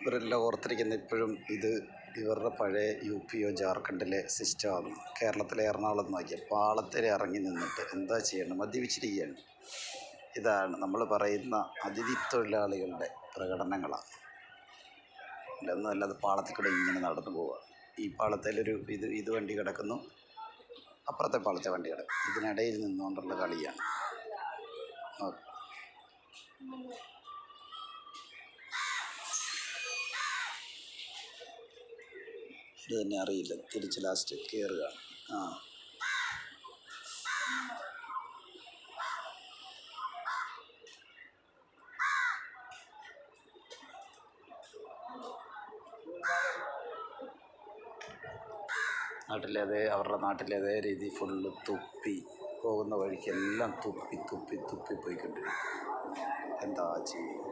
ഇവരെല്ലാം ഓർത്തിരിക്കുന്ന ഇപ്പോഴും ഇത് ഇവരുടെ പഴയ യു പിയോ ജാർഖണ്ഡിലെ സിസ്റ്റമാണ് കേരളത്തിലെ എറണാകുളം നോക്കിയാൽ പാളത്തിൽ ഇറങ്ങി നിന്നിട്ട് എന്താ ചെയ്യണം? മദ്യപിച്ചിരിക്കുകയാണ്. ഇതാണ് നമ്മൾ പറയുന്ന അതിഥി തൊഴിലാളികളുടെ പ്രകടനങ്ങളാണ് ഇല്ലൊന്നും അല്ലാതെ പാളത്തിൽ കൂടെ ഇങ്ങനെ നടന്നു പോവുക. ഈ പാളത്തിലൊരു ഇത് ഇത് വണ്ടി കിടക്കുന്നു. അപ്പുറത്തെ പാളത്തെ വണ്ടി കിടക്കും ഇതിനിടയിൽ നിന്നുകൊണ്ടുള്ള കളിയാണ്. ഓക്കെ ഇത് തന്നെ അറിയില്ല. തിരിച്ച് ലാസ്റ്റ് കയറുക ആ. നാട്ടിലേതേ അവരുടെ നാട്ടിലേതേ രീതി ഫുള്ള് തുപ്പി പോകുന്ന വഴിക്കെല്ലാം തുപ്പി തുപ്പി തുപ്പി പോയിക്കൊണ്ടിരിക്കും. എന്താ ചെയ്യും